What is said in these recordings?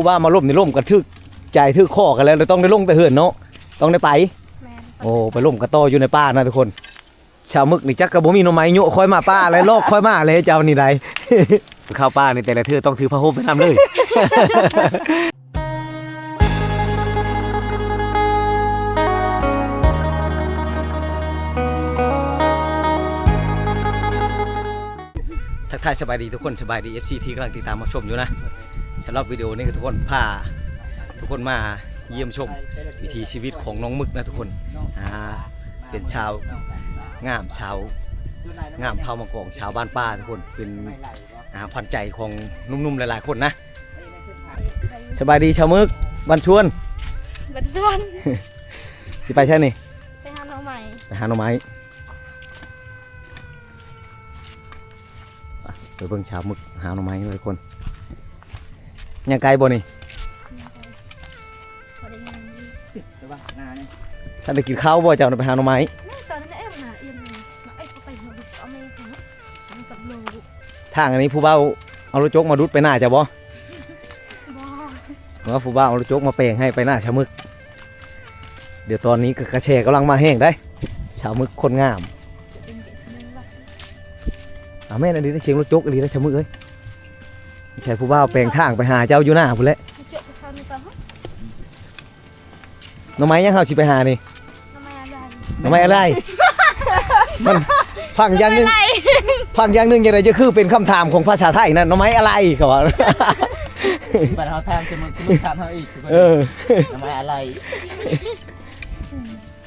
ผู้ว่ามาล่มในล่มกระทึกใจทึกข้อกันแล้วเลยต้องได้ลงแต่เหือนเนาะต้องได้ไป แม่นโอ้ไปล่มกระโตออยู่ในป่านะทุกคน ชาวมึกนี่จักกระบ่มีหน่อไม้ยุค่อยมาป้าอะไรลอกค่อยมาเลยเจ้านี่ใดเข้าป่าในแต่ละเทือต้องถือผ้าห่มไปนำเลย ทักทายสบายดีทุกคนสบายดี FC ที่กำลังติดตามมาชมอยู่นะ สำหรับวิดีโอนี้คือทุกคนพาทุกคนมาเยี่ยมชมวิถีชีวิตของน้องมึกนะทุกคนอ่าเป็นชาวงามชาวงามเผามะกองชาวบ้านป้าทุกคนเป็นอ่าขวัญใจของหนุ่มๆหลายๆคนนะสบายดีชาวมึกบ้านชวนบัดส่วนสิไปใช่นี่ไปหาหน่อใหม่ไปหาหน่อไม้ไปเบิ่งชาวมึกหาหน่อไม้เลยทุกคน ยังไกลบ่นี่พอได้ยินดีท่านได้กินข้าวบ่เจ้าไปหาหน่อไม้แม่ตอนนั้นเอ้ยมาหาเอียนเลยมาเอ้ยเอาไปหัวดุเอาแม่ค่ะมันกับโลบ่ทางอันนี้ผู้เบ้าเอารถจกมาดุดไปหน้าจะบ่หรือว่าผู้เบ้าเอารถจกมาเปลงให้ไปหน้าชาวมึก เดี๋ยวตอนนี้ก็กระแชกำลังมาแห้งได้ชาวมึกคนงามเป็นเด็กคนนึงว่าอาแม่นอันนี้ได้เสียงรถจกอันนี้ได้ชาวมึกเอ้ยไม่ ใช่ผู้เบ้าแปลงทางไปหาเจ้าอยู่หน้าพุ่นแหละเจ้าจะทำนี่ปะฮะหน่อไม้ยังเฮาสิไปหานี่ทำไมอะไรหน่อไม้อะไรมันฟังอย่างหนึงฟังอย่างหนึงยังไงจะคือเป็นคำถามของภาษาไทยนั่นหน่อไม้อะไรเขาว่าบัดเฮาทำจะมึงมึงทำเฮาอีกเออ ทำไมอะไร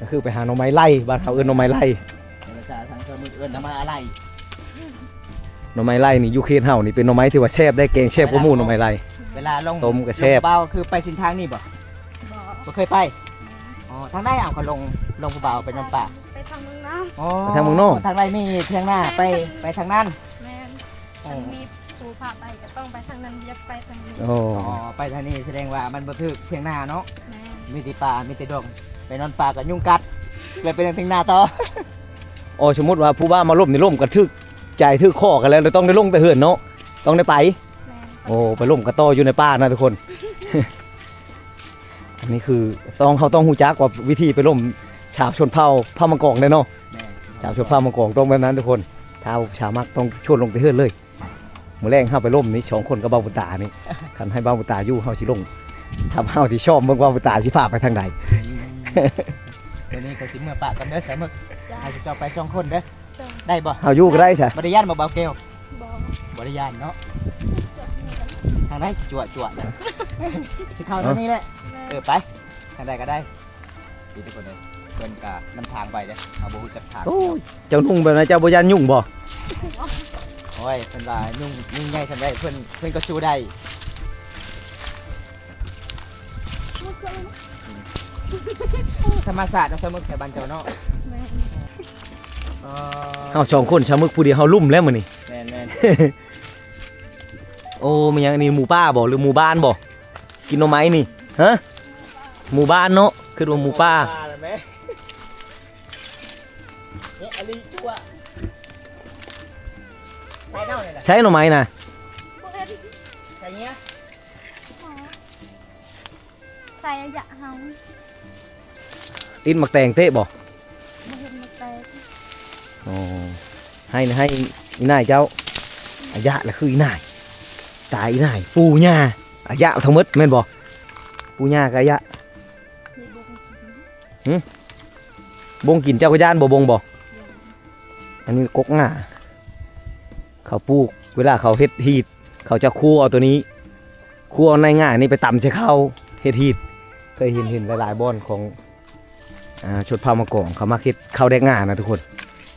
ก็คือไปหาหน่อไม้ไล่บ้านเขาเอิ้นหน่อไม้ไล่ภาษาทางเธอมึงเอิ้นทำไมอะไร หน่อไม้ไล่นี่อยูเคนเฮานี่เป็นหน่อไม้ที่ว่าแซ่บได้แกงแซ่บกว่าหมู่หน่อไม้ไล่เวลาลงต้มกระแซ่บ ลงเบาคือไปสินทางนี่บ่บอกบ่เคยไปอ๋อทางได้เอาเขาลงลงผู้เบาไปนำป่าไปทางนึงนะอ๋อไปทางเมืองนอก ทางใดมีเทียงหน้าไปไปทางนั้นแม่นอ๋อมันมีภูพาไปก็ต้องไปทางนั้นอย่าไปทางนี้โอ้อ๋อไปทางนี้แสดงว่ามันบ่ถึกเทียงหน้าเนาะแม่นมีแต่ป่ามีแต่ดงไปนอนป่ากับยุงกัดเลยไปเดินเทียงหน้าต่อ โอ้สมมติว่าผู้ว่ามาล่มในล่มกระทึก ใจทึกข้อกันแล้วเลยต้องได้ลงแต่เหือนเนาะต้องได้ไปแม่นโอ้ไปล่มกระโตออยู่ในป่านะทุกคน อันนี้คือต้องเขาต้องหูจักว่าวิธีไปล่มชาวชนเผ่าเผ่ามังกรเลยเนาะแม่ชาวชนเผ่ามังกรต้องแบบนั้นทุกคนถ้าชาวมักต้องชวนลงแต่เหือนเลยมื่อแรงเข้าไปล่มนี่สองคนกับเบ้าบุตานี่คันให้เบ้าบุตาอยู่เฮาสิลงถ้าเฮาที่ชอบเบิ่งเบ้าบุตาสิพาไปทางใดเดี๋ยวนี้ก็สิเมื่อป่ากันเด้อสามมึกจ้าให้เจ้าไปสองคนเด้อจ้า ได้บ่เฮาอยู่ก็ได้ใช่บริยานบ่เบาเกลบอกบริยานเนาะจดนี่กันทางได้สิจวดจวดนะสิเข้าทางนี้แหละแม่เออไปทางใดก็ได้ดีทุกคนเลยเพิ่นกะนำทางไปเด้อเอาบ่ฮู้จักทางโอ้ยเจ้านุ่งแบบนั้นเจ้าบ่ยันยุ่งบ่โอ้ยเพิ่นว่านุ่งนุ่งใหญ่ทำได้เพิ่นเพิ่นก็สู้ได้ลูกเครื่องธรรมศาสตร์เนาะสมมุติแถวบ้านเจ้าเนาะแม่น เอเฮาสองคนชาวมึกผู้เดียวเฮาลุ่มแล้วมื้อนี้แม่นแม่นโอ้มันยังอันนี้หมู่ป้าบ่หรือหมู่บ้านบ่กินหน่อไม้นี่ฮะหมู่บ้านเนาะคือว่าหมู่ป้าแล้วแม่นี่อลีจั่วใส่เนานี่แหละใช้หน่อไม้นะพวกเอ็ดใส่เงี้ยใส่ยะเฮาตินหมักแตงเตะบ่บ่เห็นมาแต่ อ๋อให้นะให้อีนายเจ้าอายะละคืออีนายตายอีนายปู่ย่าอายะทั้งหมดแม่นบ่ปู่ย่ากับอายะมีบ่งกินเจ้าก็ย่านบ่บงบ่อันนี้กกง่าเขาปลูกเวลาเขาเฮ็ดฮีดเขาจะคั่วเอาตัวนี้คั่วเอาในง่านี่ไปตำใส่ข้าวเฮ็ดฮีดเคยเห็นเห็นหลายๆบ่อนของอ่าชดเผ่ามะกองเขามาเฮ็ดข้าวแดกง่านะทุกคน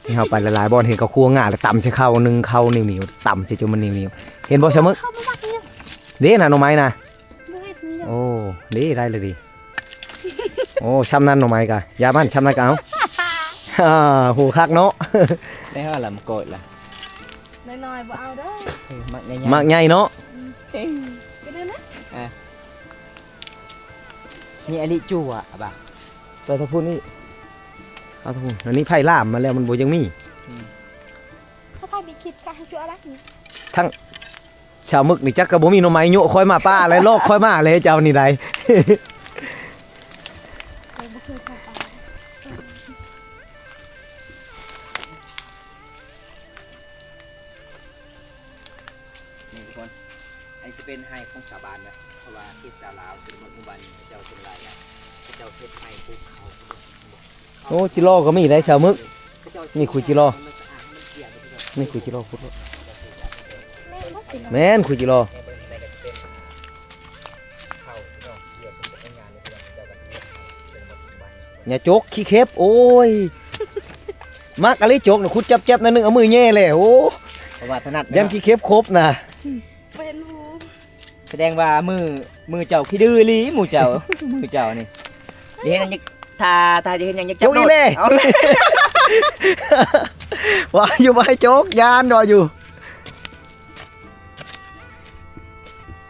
นี่เฮาไปหลายๆบ่อนเห็นเขาคั่วง่าแล้วตำใส่ข้าวนึ่งข้าวเหนียวๆตำใส่จนมันเหนียวๆเห็นบ่ชะมึกเข้ามาบักเนี่ยเด้น่ะหน่อไม้นะบ่เฮ็ดนี่โอ้เด้ได้เลยดิโอ้ช้ำนั่นหน่อไม้กะยามันช้ำนั่นกะเอาอ่าหูคักเนาะ ได้ว่าลำโกดล่ะน้อยๆบ่เอาเด้อเออมักใหญ่มักใหญ่เนาะก็เด้อนะๆนี่อลีจั่วอะบ่ะไปทะพูนนี่ เอาทะพูนอันนี้ไผ่ล่ามมาแล้วมันบ่ยังมีถ้าใครมีคิดก็ให้ช่วยอะไรนี่ชาวมึกนี่จักก็บ่มีหน่อไม้โยค่อยมาป้าอะไรโลกค่อยมาเลยเจ้านี่ใด โอ้จิโร่ก็มีได้ชาวมึกเจ้านี่คุยจิโร่มันสะอาดมันเกลี่ยทุกคนนี่คุยจิโร่พุทธแม่บ่สิเนาะแม่นคุยจิโร่ในเบิ้งในก็จะเป็นเข้าเนาะเกี่ยวกับเป็นงานในเรื่องเจ้ากันเป็นคนอุบันอย่าจกขี้เข็บโอ้ยมักอะไรจกน่ะคุดจับจับๆนั่นนึงเอามือแย่เลยโอ้เพราะว่าถนัดยันขี้เข็บครบนะเป็นหูแสดงว่ามือมือเจ้าขี้ดื้ออีหลีหมู่เจ้ามือเจ้านี่เห็นยังถ้าถ้าจะเห็น ยังจะจกอีเล่เอาเลยว่าอยู่บ่ให้จกยานดออยู่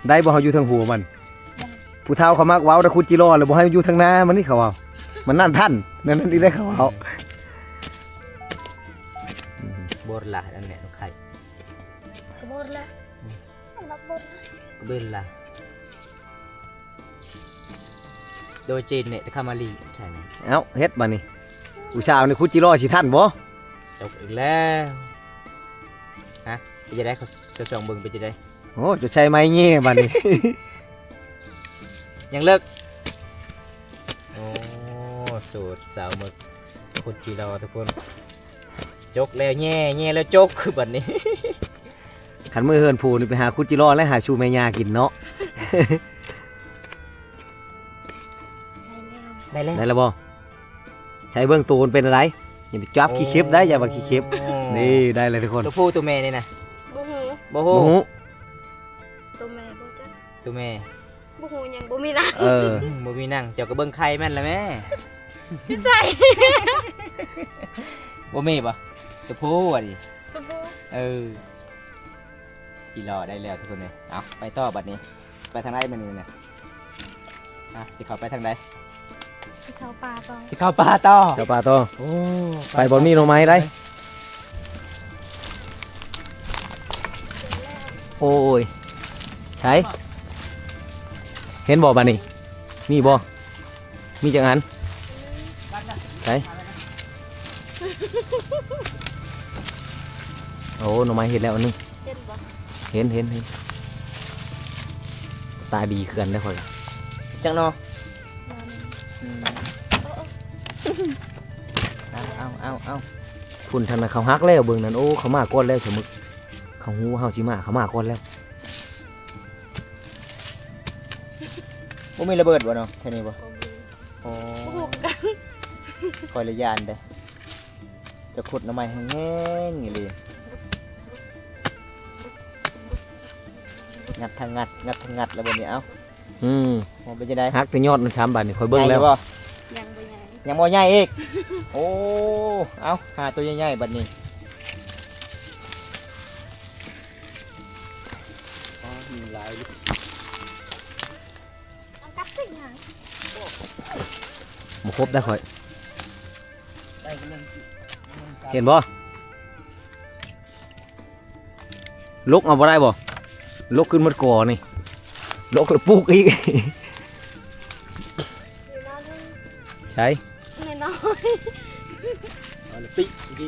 ได้บ่เฮาอยู่ทางหัวมัน ผู้เฒ่าเขามักเว้าแต่คุดจิโร่แล้วบ่ให้อยู่ทางหน้ามันนี่เขาเว้ามันนั่นท่านนั่นนั่นนี่ได้เขาเว้าโบรละนั่นแหละลูกไข่กระโบดละรับบดละเบลละ โดยจีนเนี่ยคามารีใช่ไหมเอ้าเฮ็ดบัดนี้ผู้สาวนี่คุดจิโร่สิท่านบ่จบอีกแล้วฮะไปจะได้เขาจะส่องเบิ่งไปจะได้โอ้จะใช้ไม้เงี้ยบัดนี้ยังเลิกโอ้สูตรสาวหมึกคนจีรอทุกคน จกแล้วแง่แง่แล้วจกคือแบบนี้ ขันมือเฮินผูนี่ไปหาคุดจิโร่และหาชูแม่ยากินเนาะ ได้แล้วได้แล้วได้แล้วบ่ใช้เบื้องตูนเป็นอะไรอย่าไปจับขี้เข็บได้อย่ามาขี้เข็บโอ้นี่ได้เลยทุกคนตัวผู้ตัวแม่นี่นะบ่หูบ่โอ้ฮู้โหตัวแม่บ่จักตัวแม่บ่หูหยังบ่มีนะเอออืมบ่มีนั่งเจ้าก็เบิ่งไข่แม่นละแม่พี่ใส่บ่มีปะตัวผู้อะดิตัวผู้เออจีรอได้แล้วทุกคนเลยเอาไปต่อบัดนี้ ไปทางไหนมันนี่นะอะสิเข้าไปทางไหน สิเข้าป่าต่อสิเข้าป่าต่อเจ้าป่าต่อโอ้ไปบนมีหน่อไม้ได้โอ้ยใช้เห็นบ่บัดนี้มีบ่มีจังอันใช้โอ้หน่อไม้เห็นแล้วอันนึงเห็นบ่เห็นเห็นเห็นตาดีขึ้นได้ค่อยละจังเนาะ เอาเอาเอาเอาพุ่นทางนั้นเขาฮักแล้วเบิ่งนั้นโอ้เขามาก่อนแล้วสมมึกเขาฮู้ว่าเฮาสิมาเขามาก่อนแล้วบ่มีระเบิดบ่เนาะแค่นี้บ่บ่มีโอ้บ่หูกันคอยระยานเด้อจะขุดหน้ำไม้แห้งๆนี่เลยงัดทางงัดงัดทางงัดแล้วบนนี้เอ้าอืมมันเป็นจะได้ฮักแต่ยอดมันช้ำบาดนี่ค่อยเบิ่งแล้วใหญ่บ่ยังบ่ใหญ่ ยังบ่ใหญ่อีก โอ้ เอาหาตัวใหญ่ๆบัดนี้มีลายเอากัดสิหยังบ่ครบได้ค่อย ได้กันยังเห็นบ่ลุกเอาบ่ได้บ่ลุกขึ้นมดก่อนี่ลุกแล้วปลูกอีก ใช่ ดี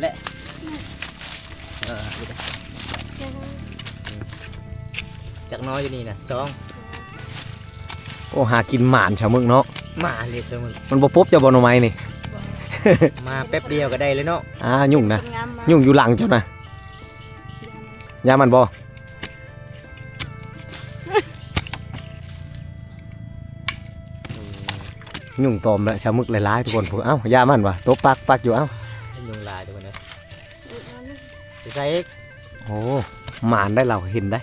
และเออนี่นะๆยังจักน้อยอยู่นี่นะสองโอ้หากินหมานชาวเมืองเนาะมาเลยสมึงมันบ่พบเจ้าบ่หน่อไม้นี่ มาแป๊บเดียวก็ได้เลยเนาะอ่ายุ่งนะ งามมากยุ่งอยู่หลังเจ้านะยามันบ่ ยุ่งตอมแล้วชาวมึกหลายๆทุกคนพวกเอ้ายามันวะตบปักปักอยู่เอ้าให้ยุงลายตัวนี้อยู่นอนนึงจะใส่อีกโอ้หมานได้เราเห็นได้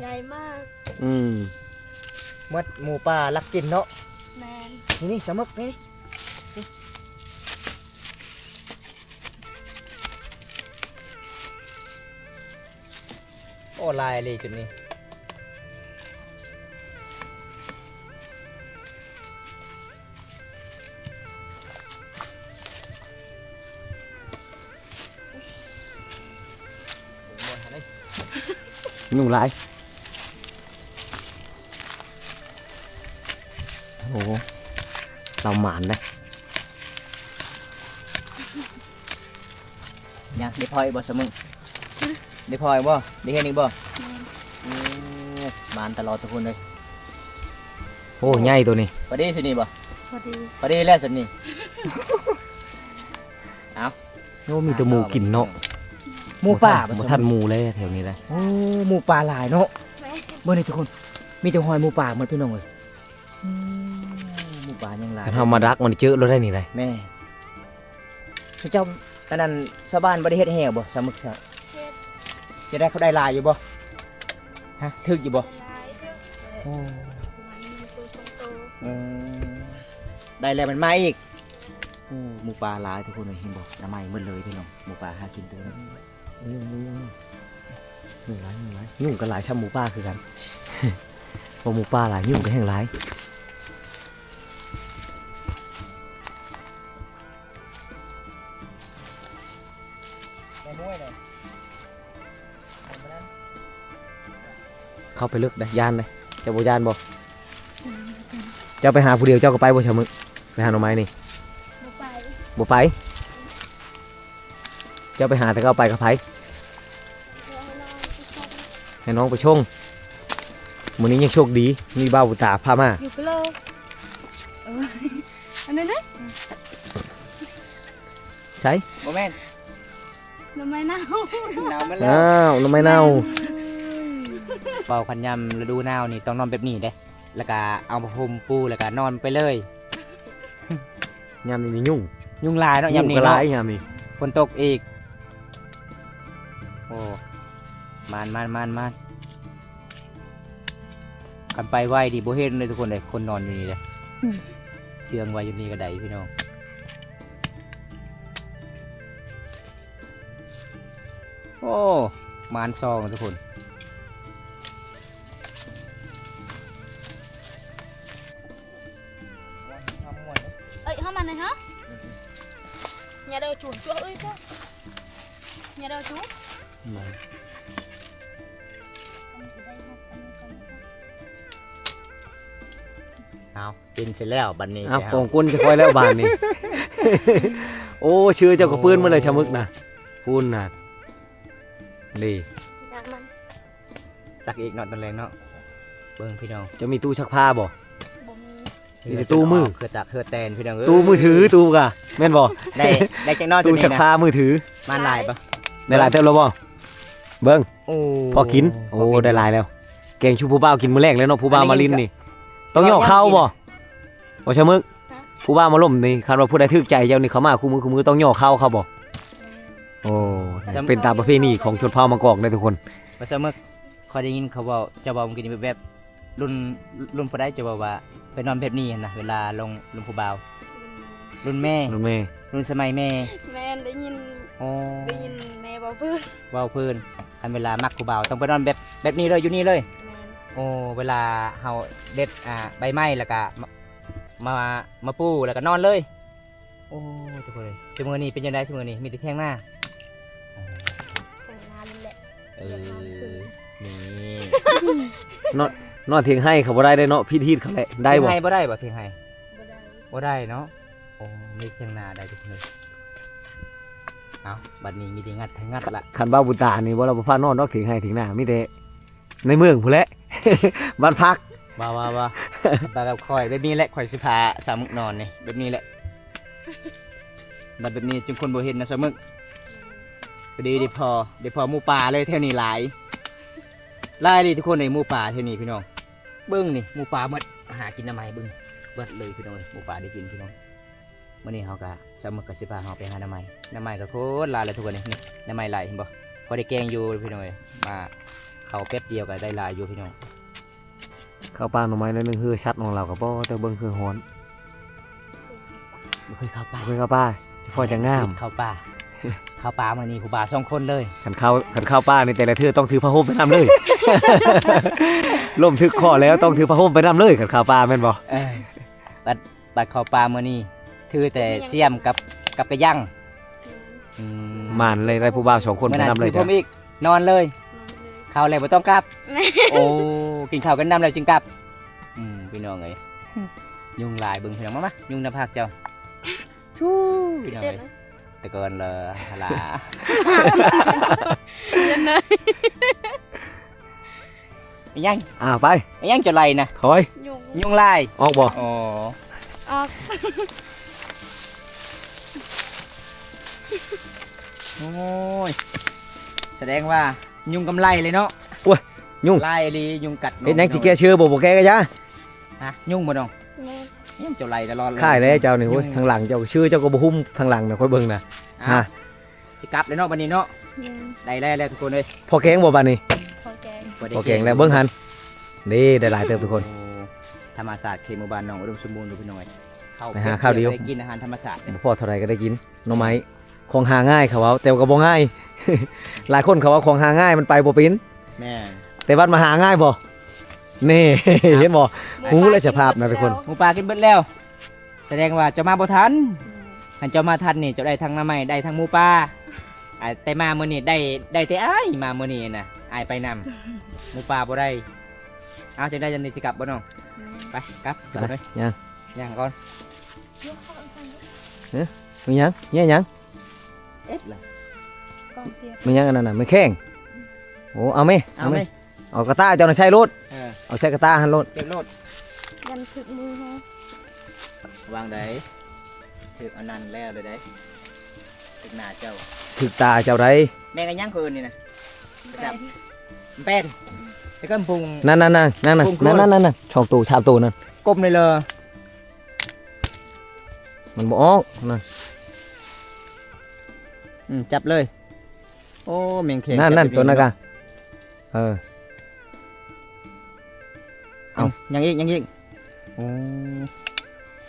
ใหญ่มากอืมมดหมูป่าลักกินเนาะแมนนี่นี่สมึกนี่นี่โอ้ลายเลยจุดนี้ ยุ่งหลาย โอ้โหเราหมานเลยยังได้พอยบ่สมึงได้พอยบ่ได้เห็นอีกบ่แม่นโอ้มานตลอดทุกคนเลยโอ้ใหญ่ตัวนี้พอดีสินี่บ่พอดีพอดีแล้วสินี่โอ้มีแต่หมูกินเนาะ หมูป่าบ่ทันหมูเลยแถวนี้เลยโอ้หมูป่าหลายเนาะแม่นเบิ่งนี่ทุกคน มีแต่หอยหมูป่าหมดพี่น้องเอ้ยอืมหมูป่ายังหลายถ้าเฮามาดักมันเจอเราได้นี่เลยแม่สุเจ้าอันนั้นชาวบ้านบ่ได้เฮ็ดแห่บ่สามึกซะเฮ็ดจะได้เขาได้หลายอยู่บ่ ฮะถึกอยู่บ่หลายเด้อโอ้มันมีตัวสองตัวเออได้แล้วมันมาอีกโอ้หมูป่าหลายทุกคนเลยเห็นบ่น้ำไหม้หมดเลยพี่น้องหมูป่าหากินตัวนั้ นยุ่งยุ่งยุ่งหลายยุ่งหลายยุ่งกันหลายช่ำหมูป่าคือกันพอหมูป่าหลายยุ่งกันแห่งหลายเข้าไปลึกได้ยานเลยจ้าบ่ย่านบ่เจ้าไปหาผู้เดียวเจ้าก็ไปบ่เฉมึกไปหาหน่อไม้นี่บ่ไปบ่ไป จ้าไปหาแต่ก็เอาไปกับไผเพื่อให้น้องไปชมให้น้องไปชงมื้อนี้ยังโชคดี มีบ่าวบุตาพามาอยู่กันเลยเอออันนี้นะใช่บ่แม่นทำไมหนาวหนาวมันแล้วอ้าวหน่อไม้เน่าเป่าคันยำฤดูหนาวนี่ต้องนอนแบบนี้เด้ แล้วก็เอาผ้าห่มปูแล้วก็นอนไปเลยยามนี้มียุ่ง ยุงลายเนาะยำนี้ก็หลาเนาะยยามนี้ฝนตกอีกโอ้มานมานมานมานกันไปไหวดีโบเห็นเลยทุกคนเลยคนนอนอยู่นี่เลยเสียงไว้อยู่นี่ก็ได้พี่น้องโอ้มานซองทุกคนเอ้ยเข้ามาหน่อยฮะ nhà đâu chuột chuột ơi chứ nhà đâu chú เอา กินเสร็จแล้วบันนี้อ้าวใช่กองก้นจะคอยแล้วบานนี่ โอ้ชื่อเจ้าก็ปืนมาเลยชะมึกนะพูนน่ะนี่ Dạ mình สักอีกหน่อยตอนแรงเนาะเบิ้งพี่น้องจะมีตู้ชักผ้าบ่ bụng มีแต่ตู้มือเคือตักเคือแตนพี่น้องเอ้ยตู้มือถือตู้กะแม่นบ่ได้ได้จังนอนตัวตู้นี้ชักนะผ้ามือถือมันหลายปะได้หลายเติมแล้วบ่ เบิ้งโอ้พอกิน โอ้ได้หลายแล้ว แกงชูผู้บ่าวกินมื้อแรกเลยเนาะผู้บ่าวมาลินนี่ ต้องย่อเข้าบ่บ่ชะมึกผู้บ่าวมาล่มนี่คันว่าผู้ใดถึกใจเจ้านี่เขามาคู่มือคู่มือต้องย่อเข้าเขาบ่โอ้เป็นตามประเพณีของชนเผ่ามากอกเลยทุกคนมาเสมอคอยได้ยินเขาบอกจะบอกกินแบบรุ่นรุ่นผู้ใดจะบอกว่าไปนอนแบบนี้นะเวลาลงลงผู้บ่าวรุ่นแม่รุ่นแม่รุ่นสมัยแม่ mẹ để nhìn โอ้ để nhìn mẹ bảo vương เว้าพื้น อันเวลามักผู้บ่าวต้องไปนอนแบบแบบนี้เลยอยู่นี่เลย mẹ โอ้เวลาเฮาเด็ดอ่าใบไม้แล้วก็มามามาปูแล้วก็นอนเลย โอ้ทุกคนเลยชั่วโมงนี้เป็นยังไงชั่วโมงนี้มีแต่เที่ยงหน้า thằng nào lên lẹ เออนี่นอนเถียงให้เขาบ่ได้ได้เนาะพี่ทีดเขาแหละได้บ่เที่ยงให้บ่ได้บ่เที่ยงให้ bữa đây บ่ได้เนาะโอ้มีเที่ยงหน้าได้ทุกคนเลย เอาบัดนี้มีแต่งัดทั้งงัดละคันบ้าบุตานี่บ่เราบ่พานอนนอกเถียงให้เถียงหน้ามีแต่ในเมืองพุ่นแหละ บ้านพักว้าวว้าวว้าวบากับคอยแบบนี้แหละคอยสิพาสามุกนอนนี่แบบนี้แหละบัดแบบนี้จึงคนบ่เห็นนะสามุกพอดีเดี๋ยวพอเดี๋ยวพอหมูป่าเลยเท่านี้หลายหลายดีทุกคนในหมูป่าเท่านี้พี่น้องเบิ้งนี่หมูป่าหมดหากินน้ำไม้เบิ้งเบิดเลยพี่น้องหมูป่าได้กินพี่น้อง มื่อนี้เขากะสามมุกกสิพาเขาไปหาน้ำไม้น้ำไม้ก็โคตรหลายเลยทุกคนนี่นี่น้ำไม้หลายเห็นบ่พอได้แกงอยู่พี่น้องเอ้ยมาเขาแป๊บเดียวก็ได้หลายอยู่พี่น้องเข้าป่าหน่อไม้แล้วนึงคือชัดของเราก็บ่แต่เบิ่งคือฮ้อนไม่เคยเข้าป่าบ่เคยเข้าป่าพอจะงามเข้าป่าเข้าป่ามื่อนี้ผู้บ่าวสองคนเลยคันเข้าคันเข้าป่านี่แต่ละเทื่อต้องถือผ้าห่มไปนํเลยล่มทึกคอแล้วต้องถือผ้าห่มไปนํเลยคันเข้าป่าแม่นบ่เออบัดบัดเข้าป่ามื่อนี้ ถือแต่เสียมกับกับกระยั่งอืมานเลยได้ผู้บ่าวสองคนเมื่ไปอนํนั้นเลยคือผจ้ะมอีกนอนเลย ngon lên ข้าวแล้วบ่ต้องกลับแม่โอ้กินข้าวกันน้ำแล้วจึงกลับอืมพี่น้องเอ้ยยุงลายเบิ่งพี่น้องมามายุงน้ำผักเจ้าชู้พี่น้องเจ็ดเอ้ยนะแต่ก่อนเลยฮลาเย็นเลยไอ้ยังอ่าไปไอ้ยังจะไรนะถอยยุงยุงลายออกบ่อ๋อออก โอ้ยแสดงว่ายุงกำไรเลยเนาะยุ่งลายอีหลียุงกัดเฮ็ดหยังสิแกชื่อบ่บ่แกก็ยะฮะยุงบ่น้องแม่ยังจะไรตลอดเลย ค่ายแล้วเจ้านี่โอ้ยยุ่งทางหลังเจ้าชื่อเจ้าก็บ่หุ้มทางหลังน่ะค่อยเบิ่งน่ะ อะฮะ สิกลับเลยเนาะวันนี้เนาะยุงได้แล้วแล้วทุกคนเลยพอแกงบ่บัดนี้พอแกงบ่ได้พอแกงแล้วเบิ่งหันนี่ได้หลายเติบทุกคน โอ้ธรรมศาสตร์เขตหมู่บ้านหนองอุดมสมบูรณ์ดูพี่น้อยเข้าไปหาข้าวเดียว ได้กินอาหารธรรมศาสตร์บ่พอเท่าไรก็ได้กินหน่อไม้ ของหาง่ายเขาเอาแต่ว่าก็บ่ง่าย หลายคนเขาว่าของหาง่ายมันไปบ่เป็นแม่แต่วัดมาหาง่ายบ่นี่ เห็นบ่หูและสภาพนะทุกคนหมูปลากินเบิดแล้ว แสดงว่าเจะมาบ่ทันคันเจ้ามาทันนี่เจะได้ทั้งหน้ำไม้ได้ทั้งหมูปลาอ่าแต่มามื้อนี้ได้ได้แต่อ้ายมามื้อนี้น่ะอ้ายไปนำหมูปลาบ่ได้เอาจังได้จังได๋สิกลับบ่น้องไปกลับไปทุกคนเอ้ยยังย่างก่อนมีหยังเนี่ยหยังเอ็ดล่ะกองเทียบมีหยังอันนั้นน่ะมันแข้งโอ้เอาไหมเอาไหมเอากระต้าเจ้าน่ะใช้รถเออเอาใช้กระต้าหันรถเก็บโลดยันถึกมือฮะวางได้ถึกอันนั้นแล้วเลยได้ถึกหน้าเจ้า ถึกตาเจ้าไรแม่งกันยังคืนนี่นะแปดมันเป็นแล้วก็ปรุงนั่นนั่นนั่นนั่นนั่นปรุงกล้วยนั่นนั่นนั่นช่องตูชามตูนั่นกลมเลยเลยมันบ่ออกนั่น อืมจับเลย โอ้เมียงเข่งนั่นจับนั่นไปตัวนั้นเนากะเออเอา ยังอีกยังอีกโอ้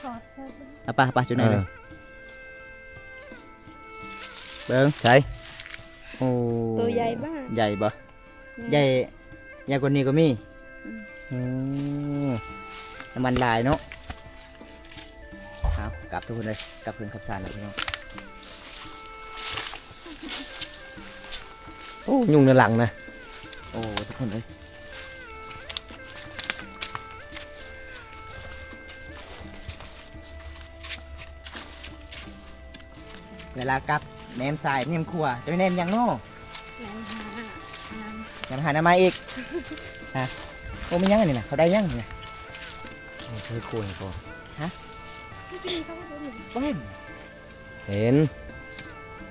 ถอดเสื้อเอาไปะปะจุดไหนเอเลอ ยเบิ้งใช่โอ้ตัวใหญ่มากใหญ่บ่ใหญ่ใหญ่กว่านี้ก็มีอืมโอ้น้ำมันลายเนาะเอากลับทุกคนเลยกลับคืนขับสารแล้วพี่น้อง โอ้ยุ่งในหลังนะ โอ้ทุกคนเลยเวลากลับแนมสายแนมครัวจะไปแนมหยังเนาะยันหาอันนั้นยังหาหน้าไม้อีกฮะโอ้ไม่ยังอันนี้นะเขาได้ยังนี่นะใช้คุยก่อนเว้นเห็น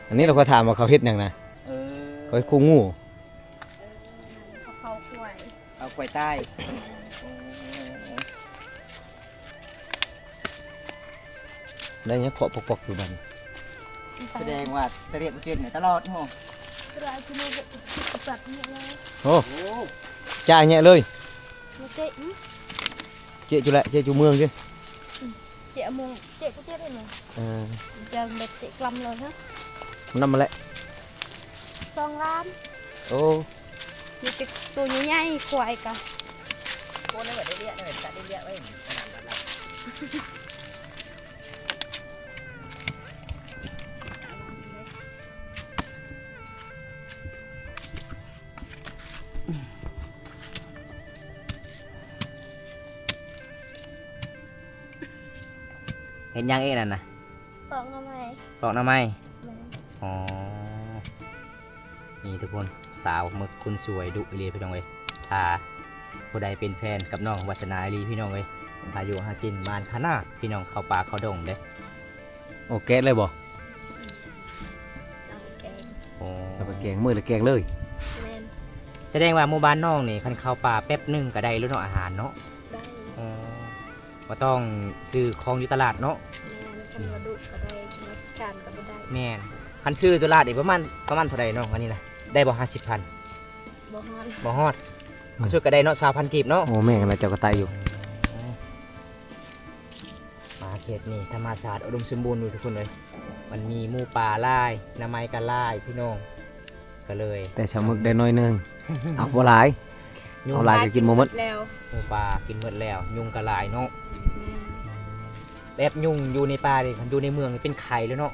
อันนี้เราก็ถามว่าเขาเฮ็ดหยังนะ เฮ้ยโคงูเขากล้วยเอากล้วยใต้ได้ยังเกาะปกๆอยู่บันแสดงว่าเตรียมเจนเนี่ยตลอดโหโอ้จ่าย nhẹ เลย chị chú lại chị chú mương chứ. Chị mương chị có chết đấy mà. À. Giờ mình chị cầm rồi hết năm lại xong gram Ồ Như cái tù như nhai khoai cả. Cô nó phải đi điện, phải chạy đi điện ấy. Hết nhang ấy nè nè Bọn năm mày Bọn năm mày นี่ทุกคนสาวหมึกคุณสวยดุอีหลีพี่น้องเอ้ยถ้าผู้ใดเป็นแฟนกับน้องวัฒนาอีหลีพี่น้องเอ้ยพายุหากินบ้านขนาดพี่น้องเข้าป่าเข้าดงเด้โอ้แกะเลยบ่สองแกงโอ้จะไปแกงมือหรือแกงเลย แมนแสดงว่าหมู่บ้านน้องนี่คันเข้าป่าแป๊บหนึงก็ได้แล้วเนาะอาหารเนาะได้อ๋อบ่ต้องซื้อของอยู่ตลาดเนาะ แมนคันมาดุก็ได้มาการก็บ่ได้แม่นคันซื้อตลาดอีกประมาณประมาณเท่าไหร่น้องอันนี้นะ ได้บ่50,000บ่ฮอนบ่ฮอดเอาซื้อก็ได้เนาะ20,000กีบเนาะ โอ้แม่งนะเจ้ากระต่ายอยู่ มาเขตนี่ธรรมศาสตร์อุดมสมบูรณ์อยู่ทุกคนเลย มันมีหมูป่าไล่น้ำไม้กันไล่พี่น้อง ก็เลยแต่ชาวมึกได้น้อยหนึงเอาบ่หลาย ยุงเอาหลายก็กินบ่หมด แล้วหมูป่ากินหมดแล้ว ยุงกระลายเนาะแม่นแบบยุงอยู่ในป่านี่มันอยู่ในเมืองนี่เป็นไข่แล้วเนาะ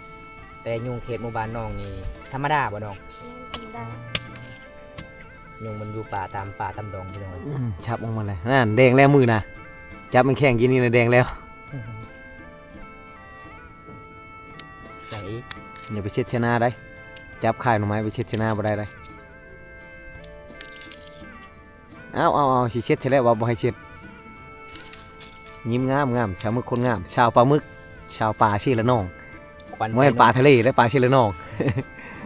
แต่ยุงเขตหมู่บ้านน้องนี่ธรรมดาบ่น้องแม่ นธรรมดายุงมันอยู่ป่าตามป่าตามดงพี่น้องอืมชับออกมาเลยนั่นแดงแล้วมือนะจับมันแข็งกินนี่นะแดงแล้วอย่างอีกอย่าไปเช็ดชนะได้จับข่ายหน่อไม้ไปเช็ดชนะบ่ได้ได้เอาเอาเอาสิเช็ดใช่แล้วว่าบ่ให้เช็ดยิ้มงามงามชาวมึกคนงาม ชาวปลาหมึก ชาวป่าชื่อละน้องควันไม่เป็นปลาทะเลและปลาชื่อละน้อง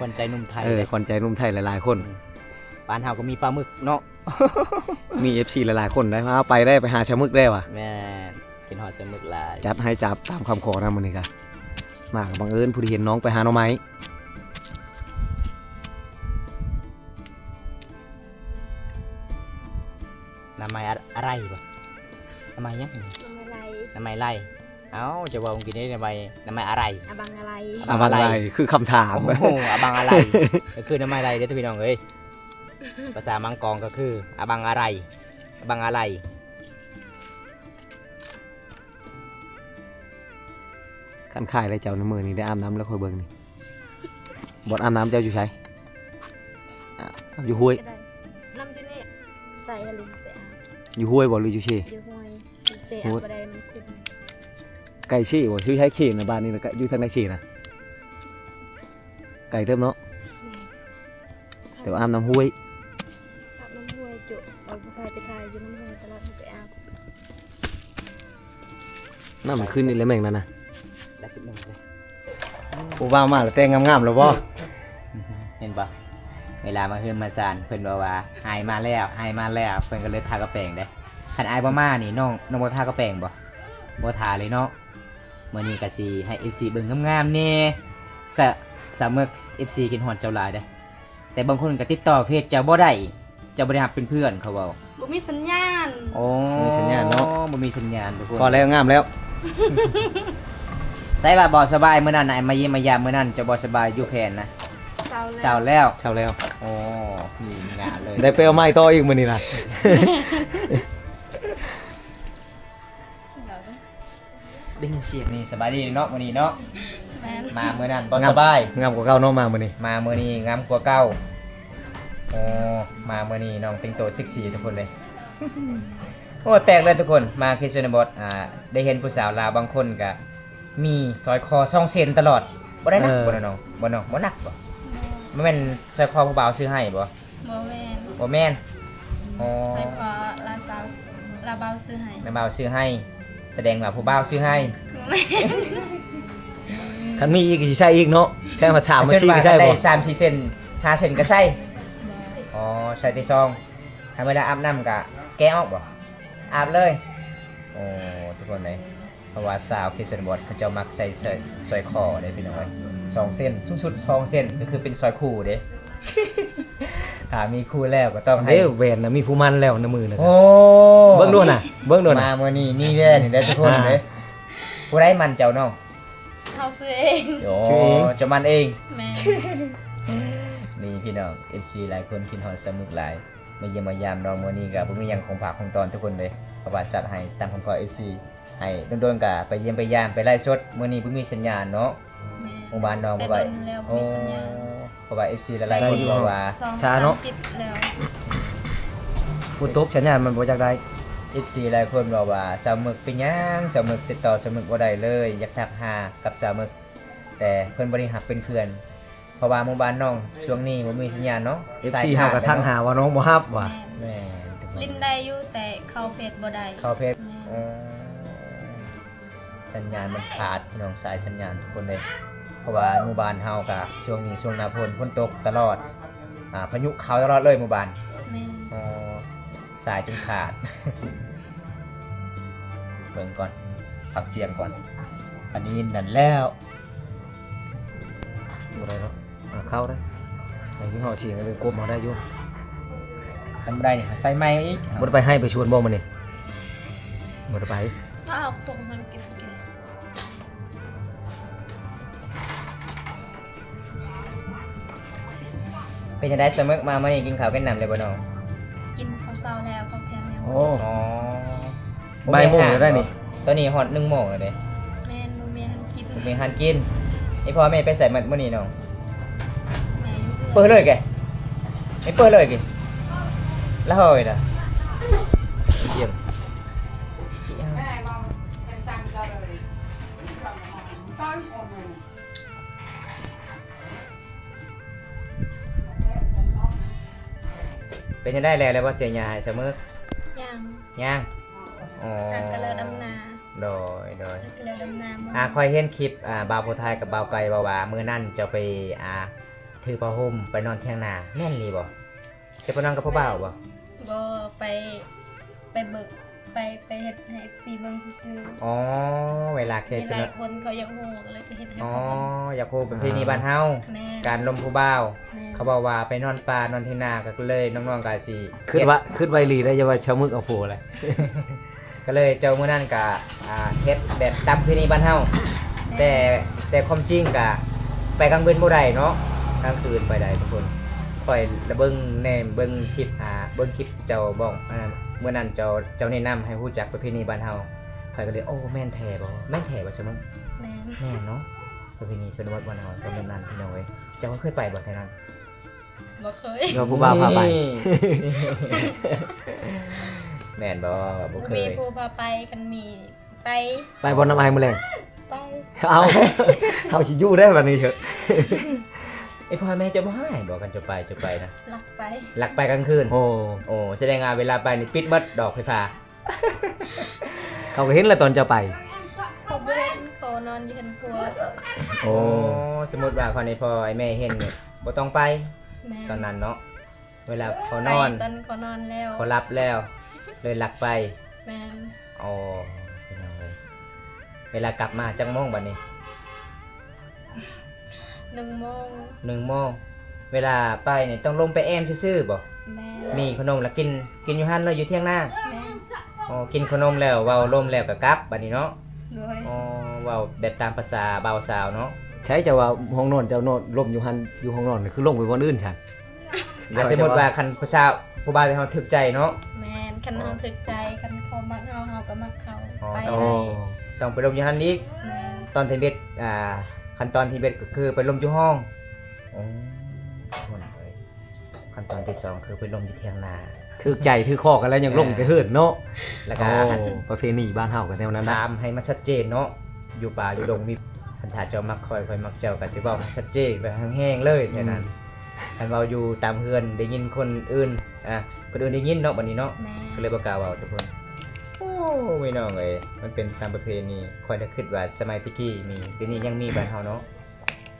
ควันใจหนุ่มไทยเออเลยคนใจหนุ่มไทยหลายๆ คน บ้านเฮาก็มีปลาหมึกเนาะ มี FC หลายๆ คนได้มาเอาไปได้ไปหาชาวมึกได้ว่ะแม่นเป็นหอดเสอหมึกหลายจัดให้จับตามคำขอนะมันนี่กันมากับบังเอิญผู้ที่เห็นน้องไปหาหน่อไม้น้ำไม้อะอะไรบ่น้ำไม้ยังทำอะไรน้ำไม้ไล่ เอ้าจะว่าผมกินได้น้ำไม้น้ำไม้อะไรอะบังอะไรอะอะอะไรคือคำถามโอ้โหอาบังอะไร ก็คือน้ำไม้ไรเด้อทุกพี่น้องเอ้ยภาษามังกรก็คืออาบังอะไรอาบังอะไรขันข่ายเลยเจ้าในมือนี่ได้อาบน้ำแล้วคอยเบิ่งนี่บดอาบน้ำเจ้าอยู่ใช้อะอยู่ห้วยก็ได้น้ำจุนี่ใส่อะไรไปอาบอยู่ห้วยบ่หรืออยู่เชอยู่ห้วยเสียอาบอะไรมันคุ้ม ไก่ชี่บ่ชื่อใช้ชี่นะบ้านนี้นะก็อยู่ทางไหนชี่นะไก่เติมเนาะแต่ว่าอาบน้ำห้วยอาบน้ำห้วยจุเอาผู้ชายไปทายอยู่น้ำห้วยตลอดไปอาบน้ำมันขึ้นนี่เลยแม่งนั่นนะได้คิดหนึ่งเลยผู้ว่ามาแล้วแต่งงามๆแล้วบ่เห็นปะเวลามาเฮือนมาซานเพิ่นบอกว่าอายมาแล้วอายมาแล้วเพิ่นก็เลยทากระแปรงได้คันอายบ่มานี่น้องน้องบ่ทากระแปรงบ่บ่ทาเลยเนาะ มื้อนี้ก็สิให้ FC เบิ่งงามๆแนี่สะสะเมึก FC กินฮอดเจ้าหลายเด้อแต่บางคนก็ติดต่อเพจเจ้าบ่ได้เจ้าบ่ได้รับเป็นเพื่อนเขาเว้าบ่มีสัญญาณโอ้มีสัญญาณเนาะ บ่มีสัญญาณทุกคน พอแล้วงามแล้ว ใส่ว่าบ่สบายมื้อนั้นน่ะมาเยี่ยมมายามมื้อนั้นเจะบ่สบายอยู่แขนนะเศร้าแล้วเศร้าแล้วเช้าแล้ว โอ้นี่งานเลยได้ไปเอาไม้ต่ออีกมื้อนี้นะ ได้ยินเสียงนี่สบายดีเนาะมื้อนี้เนาะแม่นมามื้อนั้นบ่สบาย งามกว่าเก่าเนาะมามื้อนี้มามื้อนี้งามกว่าเก่าโอ้มามื้อนี้น้องแต่งตัวเซ็กซี่ทุกคนเลย โอ้แตกเลยทุกคนมาคิชนบทอ่าได้เห็นผู้สาวลาวบางคนก็มีสร้อยคอซ่องเซนตลอดบ่ได้หนักบ่ได้น้องบ่น้องบ่หนักบ่มันเป็นสร้อยคอผู้บ่าวซื้อให้บ่โมเมนบ่แม่นอ๋อใส่พอลาซาวลาเบาซื้อให้ แม่บ่าวซื้อให้ แสดงว่าผู้บ่าวซื้อให้โมเมนคันมีอีกก็สิใช่อีกเนาะใช่มาถามมาชี้ก็ใช่ได้บ่สามสี่เซนห้าเซนก็ใส่อ๋อใส่ที่ซองถ้าเวลาอาบน้ำก็แก้ออกบ่อาบเลยโอ้ทุกคนเลยเพราะว่าสาวคิชนบทเขาเจะมักใส่สร้อยสร้อยคอเด้พี่น้อยสองเส้นสูงสุดสองเส้นก็คือเป็นสร้อยคู่เด้ ถ้ามีคู่แล้วก็ต้องให้เด้แหวนน่ะมีผู้มันแล้วในมือนะโอ้เบิ่งดูน่ะเบิ่งดูมาน่ะเมื่อนี้มีแว่นได้ทุกคนอ่าเลยผู้ได้มันเจ้าน้องเขาซื้อเองโอ้ชื่อเอง จะมันเอง แม่นนี่พี่น้อง FC หลายคนคิดฮอดสมุกหลายมาเยี่ยมมายามน้องเมื่อนี้กับผมมีหยังของฝากของตอนทุกคนเลยเพราะว่าจัดให้ตามคำขอ FC ให้โดนๆกับไปเยี่ยมไปยามไปไล่สดเมื่อนี้เพิ่งมีสัญญาณเนาะแม่นหมู่บ้านน้องแต่บ่าโดนแล้วบ่มีสัญญาณเพ ราะว่า FC หลายๆคนบอกว่า สองช้าเนอะ สมติดแล้วผู้ตกสัญญาณมันบ่จักได้ FC หลายคนบอกว่าสาวหมึกเป็นหยังสาวหมึกติดต่อสาวหมึกบ่ได้เลยอยากทักหากับสาวหมึก แต่เพิ่นบ่ได้หักเป็นเพื่อนเพราะว่าหมู่บ้านน้องช่วงนี้บ่มีสัญญาณเนาะ FC เฮาก็ทักหาว่าน้องบ่ฮับว่ะแม่นแม่ทุกคนลิ้นได้อยู่แต่เข้าเพจบ่ได้เข้าเพจ แม่นอ๋อสัญญาณมันขาดพี่น้องสายสัญญาณทุกคนเลย เพราะว่าหมู่บ้านเฮากะช่วงนี้ช่วงหน้าฝนฝนตกตลอดอ่าพายุเข้าตลอดเลยหมู่บ้านแม่นอ๋อสายจนขาด เบิ่งก่อนฟังเสียงก่อน อันนี้นั่นแล้วบ่ได้เนาะอ่าเข้าได้ไอ้ที่เฮาสิก็เลยกบมาได้อยู่ทำบ่ได้นี่ใส่ไม้อีกบ่ได้ไปให้ไปชวนบ่มื้อนี้บ่ได้ไป ถ้าเอาตรงมันกิน เป็นจังได๋เสมอมามื้อนี้กินข้าวกันน้ำเลยบ่น้องกินข้าวเช้าแล้วข้าวเที่ยงแล้วโอ้อ๋อบ่ายโมงแล้วได้นี่ ตอนนี้ฮอด1โมงแล้วเด้แม่นบ่มีหันกินผมมีหันกินไอพ่อแม่ไปใส่มัดมื้อนี้น้องแม่อยู่เปิดเลยแกไอเปิดเลยแกแล้วเฮ้ยน่ะ เป็นยังได้แล้วแล้วว่าเสียยาให้เสมอยังยังอ๋ออะก็เลยดำนาโดยโดยก็เลยดำนาหมดอ่าคอยเห็นคลิปอ่าบาวโพไทยกับบาวไก่บาวว่ามือนั่นจะไปอ่าถือผ้าห่มไปนอนเที่ยงนาแม่นรีบ่จะไปนอนกับพ่อบ่าวบ่บ่ไปไปเบิก ไปไปเฮ็ดให้ FC เบิ่งซื่ออ๋อเวลาเคๆมีสหลานุยคนเขาอยากฮู้ก็เลยไปเฮ็ดให้อ๋อเขาเบิ่งอยากพูดเป็นเพลงนี้บ้านเฮาแม่การลมผู้บ่าว แม่เขาบอกว่าไปนอนป่านอนเที่ยงนาก็เลยน้องๆก็สิคิดว่าคิดไวลีได้จะว่าชาวมึกเอาโฟอะไรก็เลยเจ้ามื้อนั้นก็อ่าเฮ็ดแบบตามเพลงนี้บ้านเฮาแต่แต่ความจริงก็ไปกลางคืนบ่ได้เนาะกลางคืนไปได้ทุกคนคอยระเบิงแหนมเบิ่งคลิปอ่าเบิ่งคลิปเจ้าบอกอันนั้น เมื่อนั้นเจ้าเจ้าแนะนำให้รู้จักประเพณีบ้านเฮาข้อยก็เลยโอ้แม่นแท้บ่แม่นแท้บ่ใช่มั้งแม่นแม่นเนาะประเพณีชนบทบ้านเฮาก็แม่นนั้นพี่น้องเอ้ยเจ้าเคยไปบ่แท้นั้นบ่เคยเราผู้บ่าวพาไปแม่นบ่บ่เคมียผู้พาไปกันมีสิไปไปบอลน้ำไอ้มือแรงไปเอาเอาชิอยูได้แบบนี้เถอะไอ้พ่อแม่จะบ่ให้บอกกันจะไปจะไปนะลักไปหลักไปกลางคืนโอ้โอ้แสดงว่าเวลาไปนี่ปิดเบิดดอกไฟฟ้า เขาก็เห็นแล้วตอนจะไปเขาบ่เห็นเขานอนอยู่เห็นครัวโอ้โอ้สมมุติว่าคนในพ่อไอ้แม่เห็นเนี่ยบ่ต้องไปแม่ตอนนั้นเนาะเวลาเขาไปนอนตอนเขานอนแล้วเขารับแล้ว เลยหลักไปแม่นอ๋อพี่น้องเอ้ยเวลากลับมาจังโมงบัดนี้ หนึ่งโมงหนึ่งโมงเวลาไปเนี่ยต้องลงไปแอมซื่อๆบ่แม่มีขนมแล้วกินกินอยู่หันเลยอยู่เที่ยงหน้าแม่อ๋อกินขนมแล้วเว้าลมแล้วก็กลับบัดนี้เนาะด้วยอ๋อเว้าแบบตามภาษาบ่าวสาวเนาะใช้จะว่าห้องนอนเจ้านอนลมอยู่หันอยู่ห้องนอนนี่คือลงไปบนอื่นฉันอะสมมุติว่าคันภาษาผู้บ่าวที่เฮาถึกใจเนาะ แม่นคันเฮาถึกใจคันเขามักเฮาเฮาก็มักเขาอ๋อ ไปโอ้ได้ต้องไปลมอยู่หันอีกแม่นตอนที่เบ็ดอ่า ขั้นตอนที่เบ็ดก็คือไปลมอยู่ห้องอ๋อคนเอ้ยขั้นตอนที่สองคือไปลมอยู่เทียงนา ถือใจถือคอกันแล้วยังลงไปเหินเนาะแล้วก็โอ้ประเพณีบ้านเฮากันแนวนั้นนะตามให้มันชัดเจนเนาะอยู่ป่าอยู่ดงมีคันถาเจ้ามักคอยคอยมักเจ้าก็สิเว้าให้ชัดเจนไปแห้งๆเลยแค่นั้นคันเว้าอยู่ตามเฮือนได้ยินคนอื่นอะคนอื่นได้ยินเนาะบัดนี้เนาะแม่ก็เลยบ่กล้าเว้าทุกคนโอ้ ไม่น้องเอ้ยมันเป็นตามประเพณีคอยได้คิดว่าสมัยตะกี้มีเดี๋ยวนี้ยังมีบ้านเฮาเนาะ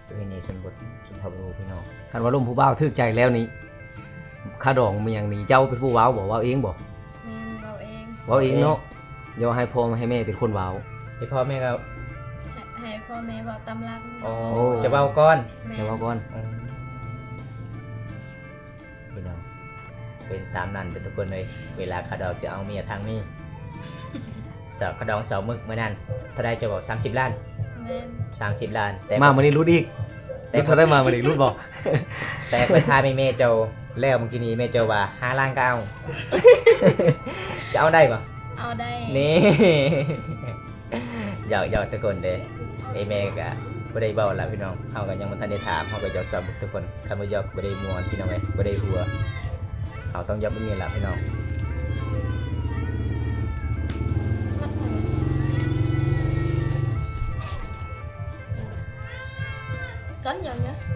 ประเพณีชนบทสุภาพบุรุษพี่น้องคันว่าลมผู้บ่าวถือใจแล้วนี่ค่าดองมีอย่างนี้เจ้าเป็นผู้เว้าบอกว่าเองบอกแม่นเราเองเว้าเองเนาะอย่าว่าให้พ่อให้แม่เป็นคนเว้าให้พ่อแม่ก็ให้ให้พ่อแม่บอกตำรักอ๋อโอ้จะเบาก่อนแม่จะเว้าก่อนอ๋อพี่น้องเป็นตามนั้นเป็นทุกคนเลยเวลาขาดองจะเอาเมียทางนี้ สาวขาดองสาวมึกเมื่อนั้นเท่าได้จะบอก30ล้านแม่น30ล้าน แต่มาวันนี้รู้อีกแต่รู้เขาได้มาวันนี้รู้บอกแต่ไปทายไม่เมเจ้าแล้วเมื่อกี้นี้เมเจ้าว่า5ล้านก็เอาจะเอาได้ปะเอาได้นี่หยอกหยอกทุกคนเด้ไอเมกะบ่ได้เบาละพี่น้องเฮาก็ยังบ่ทันได้ถามเฮาก็หยอกสาวทุกคนคำว่าหยอกบ่ได้ม่วนพี่น้องเอ้ยบ่ได้หัวเฮาต้องหยอกบ่มีละพี่น้อง cấn nhau nhá.